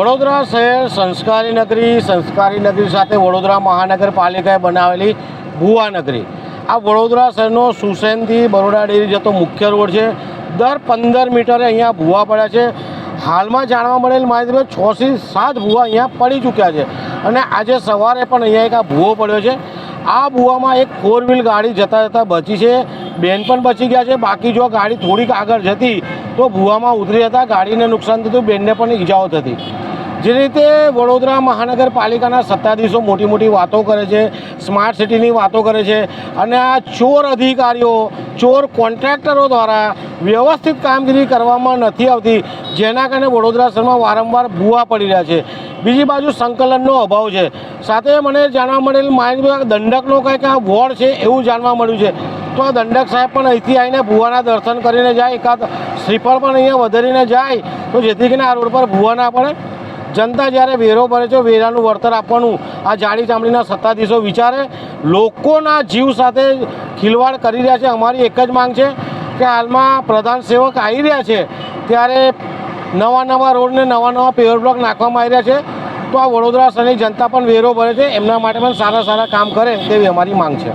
વડોદરા શહેર સંસ્કારી નગરી સંસ્કારી નગરી સાથે વડોદરા મહાનગરપાલિકાએ બનાવેલી ભુવા નગરી. આ વડોદરા શહેરનો સુસેનથી બરોડા ડેરી જતો મુખ્ય રોડ છે. દર પંદર મીટરે અહીંયા ભૂવા પડ્યા છે. હાલમાં જાણવા મળેલ માહિતી છથી સાત ભૂવા અહીંયા પડી ચૂક્યા છે અને આજે સવારે પણ અહીંયા એક આ ભૂવો પડ્યો છે. આ ભૂવામાં એક ફોર વ્હીલ ગાડી જતાં જતાં બચી છે. બેન પણ બચી ગયા છે. બાકી જો ગાડી થોડીક આગળ જતી, તો ભૂવામાં ઉતરી જતા ગાડીને નુકસાન થતું, બેનને પણ ઈજાઓ થતી. જે રીતે વડોદરા મહાનગરપાલિકાના સત્તાધીશો મોટી મોટી વાતો કરે છે, સ્માર્ટ સિટીની વાતો કરે છે, અને આ ચોર અધિકારીઓ, ચોર કોન્ટ્રાક્ટરો દ્વારા વ્યવસ્થિત કામગીરી કરવામાં નથી આવતી, જેના કારણે વડોદરા શહેરમાં વારંવાર ભૂવા પડી રહ્યા છે. બીજી બાજુ સંકલનનો અભાવ છે. સાથે મને જાણવા મળેલ માહિતી દંડકનો કંઈક આ વોર્ડ છે એવું જાણવા મળ્યું છે. આ દંડક સાહેબ પણ અહીંથી આવીને ભુવાના દર્શન કરીને જાય, એકાદ શ્રીફળ પણ અહીંયા વધારીને જાય. તો જેથી કરીને આ રોડ પર ભુવાના પડે. જનતા જ્યારે વેરો ભરે છે, વેરાનું વળતર આપવાનું આ જાડી ચામડીના સત્તાધીશો વિચારે. લોકોના જીવ સાથે ખિલવાડ કરી રહ્યા છે. અમારી એક જ માંગ છે કે હાલમાં પ્રધાન સેવક આવી રહ્યા છે, ત્યારે નવા નવા રોડને નવા નવા પેવર બ્લોક નાખવામાં આવી રહ્યા છે. તો આ વડોદરા શહેરની જનતા પણ વેરો ભરે છે. એમના માટે પણ સારા સારા કામ કરે તેવી અમારી માંગ છે.